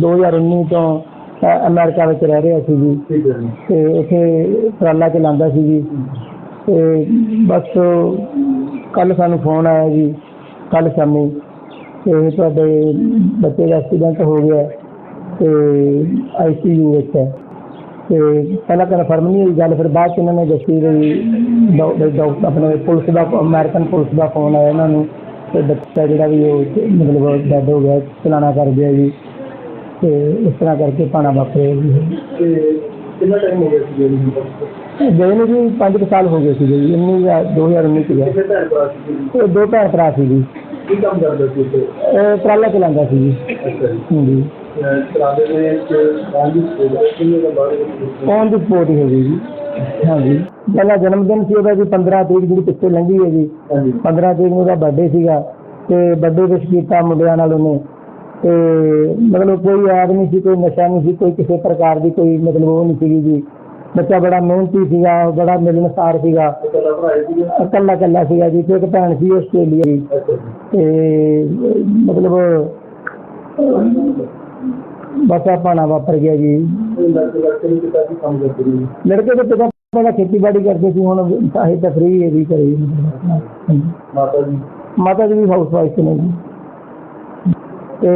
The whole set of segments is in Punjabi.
2019 ਤੋਂ ਅਮਰੀਕਾ ਵਿੱਚ ਰਹਿ ਰਿਹਾ ਸੀ ਜੀ। ਤੇ ਉੱਥੇ ਟਰਾਲਾ ਚਲਾਉਂਦਾ ਸੀ ਜੀ। ਤੇ ਬਸ ਕੱਲ ਸਾਨੂੰ ਫੋਨ ਆਇਆ ਜੀ ਕੱਲ ਸ਼ਾਮੀ। ਤੇ ਤੁਹਾਡੇ ਬੱਚੇ ਦਾ ਐਕਸੀਡੈਂਟ ਹੋ ਗਿਆ। ਤੇ ਆਈਸੀਯੂ ਵਿੱਚ ਹੈ। ਤੇ ਪਹਿਲਾਂ ਕਨਫਰਮ ਨਹੀਂ ਹੋਈ ਗੱਲ ਫਿਰ ਬਾਅਦ ਚ ਇਹਨਾਂ ਨੇ ਦੱਸੀ ਵੀ ਡਾਕ- ਵੀ ਡਾਕ- ਆਪਣੇ ਪੁਲਿਸ ਦਾ ਅਮਰੀਕਨ ਪੁਲਿਸ ਦਾ ਫੋਨ ਆਇਆ ਇਹਨਾਂ ਨੂੰ। ਤੇ ਬੱਚਾ ਜਿਹੜਾ ਵੀ ਉਹ ਮਤਲਬ ਡੈਡ ਹੋ ਗਿਆ ਚਲਾਣਾ ਕਰ ਗਿਆ ਜੀ। ਤੇ ਇਸ ਤਰ੍ਹਾਂ ਕਰਕੇ ਪਾਣਾ ਵਾਪਰਿਆ ਜੀ। ਤੇ ਕਿੰਨਾ ਟਾਈਮ ਹੋ ਗਿਆ ਸੀ ਜੀ ਗਏ ਨੂੰ ਜੀ 5 ਸਾਲ ਹੋ ਗਏ ਸੀ ਜੀ 19 2019 ਚ ਭੈਣ ਭਰਾ ਸੀ ਜੀ? ਇਹ ਦੋ ਭੈਣ ਭਰਾ ਸੀ ਜੀ। ਕੀ ਕੰਮ ਕਰਦੇ ਸੀ ਉੱਥੇ? ਇਹ ਟਰਾਲਾ ਚਲਾਉਂਦਾ ਸੀ ਜੀ। ਅੱਛਾ ਜੀ। ਹਾਂਜੀ। ਸਕੂਲ ਕਿੰਨੇ ਦਾ ਬਾਰੇ ਵਿੱਚ ਦੀ ਸਪੋਰਟ ਹੀ ਗਈ ਜੀ? ਹਾਂਜੀ। ਪਹਿਲਾ ਜਨਮ ਦਿਨ ਸੀ ਉਹਦਾ ਜੀ 15 ਤਰੀਕ ਜਿਹੜੀ ਪਿੱਛੇ ਲੰਘੀ ਹੈ ਜੀ। ਹਾਂਜੀ। 15 ਤਰੀਕ ਨੂੰ ਉਹਦਾ ਬਰਥਡੇ ਸੀਗਾ ਤੇ ਬਰਥਡੇ ਵਿੱਚ ਕੀਤਾ ਮੁੰਡਿਆਂ ਨਾਲ ਉਹਨੇ। ਤੇ ਮਤਲਬ ਕੋਈ ਯਾਦ ਨਹੀਂ ਸੀ ਕੋਈ ਨਸ਼ਾ ਨਹੀਂ ਸੀ ਕੋਈ ਕਿਸੇ ਪ੍ਰਕਾਰ ਦੀ ਕੋਈ ਮਤਲਬ ਉਹ ਨਹੀਂ ਸੀਗੀ ਜੀ। ਬੱਚਾ ਬੜਾ ਮਿਹਨਤੀ ਸੀਗਾ ਬੜਾ ਮਿਲਣਸਾਰ ਸੀਗਾ। ਇਕੱਲਾ ਭਰਾ ਸੀ ਜੀ ਇਕੱਲਾ ਇਕੱਲਾ ਸੀਗਾ ਜੀ ਤੇ ਇੱਕ ਭੈਣ ਸੀ ਆਸਟ੍ਰੇਲੀਆ ਦੀ। ਅੱਛਾ ਜੀ। ਤੇ ਮਤਲਬ ਬਸ ਆ ਪਾਣਾ ਵਾਪਰ ਗਿਆ ਜੀ। ਇਹ ਲੜਕੇ ਲੜਕੇ ਨੂੰ ਕਿਤਾ ਕੀ ਕੰਮ ਕਰਦੇ ਨੇ? ਲੜਕੇ ਦੇ ਪਿਤਾ ਪਹਿਲਾਂ ਖੇਤੀਬਾੜੀ ਕਰਦੇ ਸੀ ਹੁਣ ਸਾਹੇ ਤਾਂ ਫ੍ਰੀ ਹੈ ਵੀ ਕਰੀ ਮਾਤਾ ਜੀ? ਮਾਤਾ ਜੀ ਵੀ ਹਾਊਸ ਵਾਈਫ ਨੇ ਜੀ। ਤੇ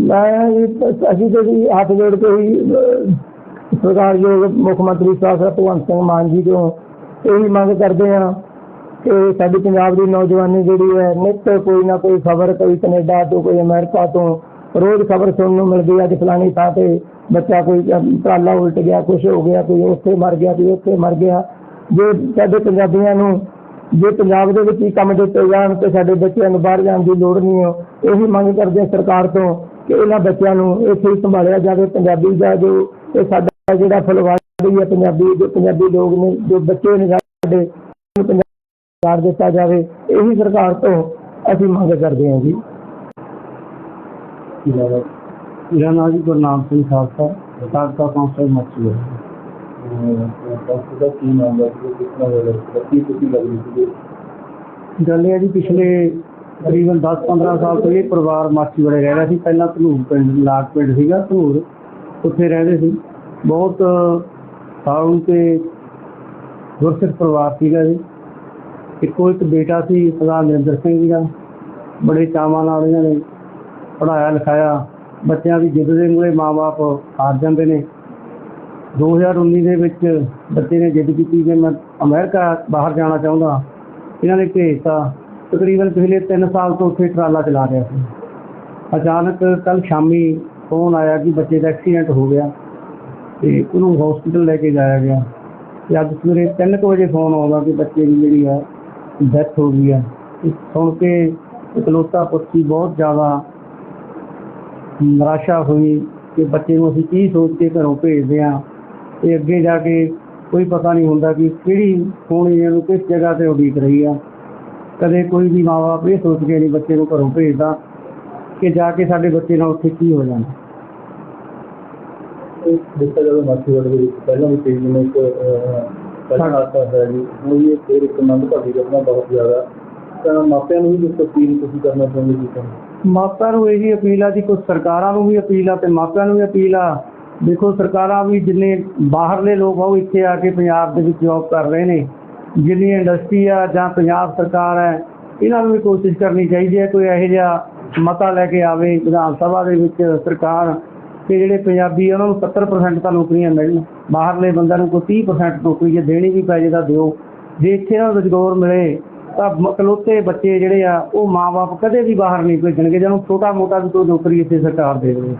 ਮੈਂ ਇਹ- ਅਸੀਂ ਤੇ ਜੀ ਹੱਥ ਜੋੜ ਕੇ ਹੀ ਸਰਕਾਰ ਜੋ ਮੁੱਖ ਮੰਤਰੀ ਸਾਹਿਬ ਭਗਵੰਤ ਸਿੰਘ ਮਾਨ ਜੀ ਤੋਂ ਇਹੀ ਮੰਗ ਕਰਦੇ ਹਾਂ ਕਿ ਸਾਡੀ ਪੰਜਾਬ ਦੀ ਨੌਜਵਾਨੀ ਜਿਹੜੀ ਹੈ, ਨਿੱਤ ਕੋਈ ਨਾ ਕੋਈ ਖਬਰ, ਕੋਈ ਕੈਨੇਡਾ ਤੋਂ, ਕੋਈ ਅਮਰੀਕਾ ਤੋਂ ਰੋਜ਼ ਖਬਰ ਸੁਣਨ ਨੂੰ ਮਿਲਦੀ ਹੈ ਕਿ ਫਲਾਣੀ ਥਾਂ ਤੇ ਬੱਚਾ ਕੋਈ ਟਰਾਲਾ ਉਲਟ ਗਿਆ ਕੁਝ ਹੋ ਗਿਆ, ਕੋਈ ਉੱਥੇ ਮਰ ਗਿਆ, ਕੋਈ ਉੱਥੇ ਮਰ ਗਿਆ। ਜੇ ਸਾਡੇ ਪੰਜਾਬੀਆਂ ਨੂੰ ਜੇ ਪੰਜਾਬ ਦੇ ਵਿੱਚ ਹੀ ਕੰਮ ਦਿੱਤੇ ਜਾਣ ਤੇ ਸਾਡੇ ਬੱਚਿਆਂ ਨੂੰ ਬਾਹਰ ਜਾਣ ਦੀ ਲੋੜ ਨਹੀਂ ਹੋ, ਇਹੀ ਮੰਗ ਕਰਦੇ ਹਾਂ ਸਰਕਾਰ ਤੋਂ ਕਿ ਇਹਨਾਂ ਬੱਚਿਆਂ ਨੂੰ ਇੱਥੇ ਹੀ ਸੰਭਾਲਿਆ ਜਾਵੇ, ਪੰਜਾਬੀ ਦਾ ਜੋ ਇਹ ਸਾਡਾ ਜਿਹੜਾ ਫੁਲਵਾੜੀ ਹੈ, ਪੰਜਾਬੀ ਜੋ ਪੰਜਾਬੀ ਲੋਕ ਨੇ, ਜੋ ਬੱਚੇ ਨੇ ਸਾਡੇ ਇਹਨੂੰ ਦਿੱਤਾ ਜਾਵੇ, ਇਹੀ ਸਰਕਾਰ ਤੋਂ ਅਸੀਂ ਮੰਗ ਕਰਦੇ ਹਾਂ ਜੀ। ਮੇਰਾ ਨਾਮ ਜੀ ਗੁਰਨਾਮ ਸਿੰਘ ਖਾਲਸਾ ਸਾਬਕਾ ਕੌਂਸਲਰ ਮੱਛੀ ਹੈ ਡਾਕਟਰ ਦਾ ਕੀ ਨਾਮ ਹੈ ਕਿੰਨਾ ਹੋਇਆ ਕੀ ਤੁਸੀਂ ਲੱਗਦੀ ਸੀ ਗੱਲ ਇਹ ਹੈ ਜੀ ਪਿਛਲੇ ਤਕਰੀਬਨ 10-15 ਸਾਲ ਤੋਂ ਇਹ ਪਰਿਵਾਰ ਮਾਛੀਵਾੜੇ ਰਹਿ ਰਿਹਾ ਸੀ। ਪਹਿਲਾਂ ਧਨੂਰ ਪਿੰਡ, ਲਾਟ ਪਿੰਡ ਸੀਗਾ ਧਨੂਰ। ਉੱਥੇ ਰਹਿੰਦੇ ਸੀ। ਬਹੁਤ ਸਾਊ ਤੇ ਗੁਰਸਿੱਖ ਪਰਿਵਾਰ ਸੀਗਾ ਜੀ ਇੱਕੋ ਇੱਕ ਬੇਟਾ ਸੀ ਸਰਦਾਰ ਨਰਿੰਦਰ ਸਿੰਘ ਜੀ ਦਾ। ਬੜੇ ਚਾਵਾਂ ਨਾਲ ਇਹਨਾਂ ਨੇ ਪੜਾਇਆ ਲਿਖਾਇਆ। ਬੱਚਿਆਂ ਦੀ ਜਿੱਦ ਦੇ ਮੂਹਰੇ ਮਾਪੇ ਹਾਰ ਜਾਂਦੇ ਨੇ। 2019 ਦੇ ਵਿੱਚ ਬੱਚੇ ਨੇ ਜਿੱਦ ਕੀਤੀ ਕਿ ਮੈਂ ਅਮਰੀਕਾ ਬਾਹਰ ਜਾਣਾ ਚਾਹੁੰਦਾ। ਇਹਨਾਂ ਨੇ ਭੇਜਤਾ। ਤਕਰੀਬਨ ਪਿਛਲੇ 3 ਸਾਲ ਤੋਂ ਉੱਥੇ ਟਰਾਲਾ ਚਲਾ ਰਿਹਾ ਸੀ। ਅਚਾਨਕ ਕੱਲ ਸ਼ਾਮੀ ਫੋਨ ਆਇਆ ਕਿ ਬੱਚੇ ਦਾ ਐਕਸੀਡੈਂਟ ਹੋ ਗਿਆ ਤੇ ਉਹਨੂੰ ਹਸਪੀਟਲ ਲੈ ਕੇ ਜਾਇਆ ਗਿਆ। ਤੇ ਅੱਜ ਸਵੇਰੇ 3 ਵਜੇ ਫੋਨ ਆਉਂਦਾ ਕਿ ਬੱਚੇ ਦੀ ਜਿਹੜੀ ਆ ਡੈਥ ਹੋ ਗਈ ਹੈ ਇਹ ਸੁਣ ਕੇ ਇਕਲੌਤਾ ਪੁੱਤੀ ਬਹੁਤ ਜ਼ਿਆਦਾ ਨਿਰਾਸ਼ਾ ਹੋਈ ਕਿ ਬੱਚੇ ਨੂੰ ਅਸੀਂ ਕੀ ਸੋਚ ਕੇ ਘਰੋਂ ਭੇਜਦੇ ਹਾਂ। ਤੇ ਅੱਗੇ ਜਾ ਕੇ ਕੋਈ ਪਤਾ ਨਹੀਂ ਹੁੰਦਾ ਕਿ ਕਿਹੜੀ ਹੋਣੀ ਇਹਨੂੰ ਕਿਸ ਜਗ੍ਹਾ ਤੇ ਉਡੀਕ ਰਹੀ ਆ। ਕਦੇ ਕੋਈ ਵੀ ਮਾਂ-ਬਾਪ ਇਹ ਸੋਚ ਕੇ ਨਹੀਂ ਬੱਚੇ ਨੂੰ ਘਰੋਂ ਭੇਜਦਾ ਕਿ ਜਾ ਕੇ ਸਾਡੇ ਬੱਚੇ ਨਾਲ ਉੱਥੇ ਕੀ ਹੋ ਜਾਣਾ। ਇਹ ਦੇਖਿਆ ਜਾਵੇ ਮਾਛੀਵਾੜੇ ਦੇ ਵਿੱਚ ਪਹਿਲਾਂ ਵੀ ਕਈ ਦਿਨ ਇੱਕ ਅਹ, ਪਹਿਲਾਂ ਹਾਦਸਾ ਹੋਇਆ ਜੀ ਉਹ ਵੀ ਫਿਰ ਇੱਕ ਮੰਦ ਭਾਗੀ ਘਟਨਾ ਬਹੁਤ ਜ਼ਿਆਦਾ। ਤਾਂ ਮਾਪਿਆਂ ਨੂੰ ਵੀ ਕੁਝ ਅਪੀਲ ਤੁਸੀਂ ਕਰਨਾ ਚਾਹੁੰਦੇ ਜੀ ਮਾਪਿਆਂ ਨੂੰ ਇਹੀ ਅਪੀਲ ਆ ਜੀ ਕੁਝ ਸਰਕਾਰਾਂ ਨੂੰ ਵੀ ਅਪੀਲ ਆ ਤੇ ਮਾਪਿਆਂ ਨੂੰ ਵੀ ਅਪੀਲ ਆ। ਦੇਖੋ ਸਰਕਾਰਾਂ ਵੀ ਜਿੰਨੇ ਬਾਹਰਲੇ ਲੋਕ ਆ, ਉਹ ਇੱਥੇ ਆ ਕੇ ਪੰਜਾਬ ਦੇ ਵਿੱਚ ਜੌਬ ਕਰ ਰਹੇ ਨੇ। ਜਿੰਨੀ ਇੰਡਸਟਰੀ ਆ ਜਾਂ ਪੰਜਾਬ ਸਰਕਾਰ ਹੈ, ਇਹਨਾਂ ਨੂੰ ਵੀ ਕੋਸ਼ਿਸ਼ ਕਰਨੀ ਚਾਹੀਦੀ ਹੈ, ਕੋਈ ਇਹੋ ਜਿਹਾ ਮਤਾ ਲੈ ਕੇ ਆਵੇ ਵਿਧਾਨ ਸਭਾ ਦੇ ਵਿੱਚ ਸਰਕਾਰ ਕਿ ਜਿਹੜੇ ਪੰਜਾਬੀ ਉਹਨਾਂ ਨੂੰ 70% ਤਾਂ ਨੌਕਰੀਆਂ ਮਿਲਣ। ਬਾਹਰਲੇ ਬੰਦਿਆਂ ਨੂੰ ਕੋਈ 30% ਨੌਕਰੀ ਜੇ ਦੇਣੀ ਵੀ ਪੈ ਜੇ ਤਾਂ ਦਿਓ। ਜੇ ਇੱਥੇ ਨਾ ਰੁਜ਼ਗਾਰ ਮਿਲੇ, ਤਾਂ ਇਕਲੌਤੇ ਬੱਚੇ ਜਿਹੜੇ ਆ, ਉਹ ਮਾਪੇ ਕਦੇ ਵੀ ਬਾਹਰ ਨਹੀਂ ਭੇਜਣਗੇ। ਜਿਹਨੂੰ ਛੋਟਾ ਮੋਟਾ ਵੀ ਕੋਈ ਨੌਕਰੀ ਇੱਥੇ ਸਰਕਾਰ ਦੇ ਦੇਵੇ।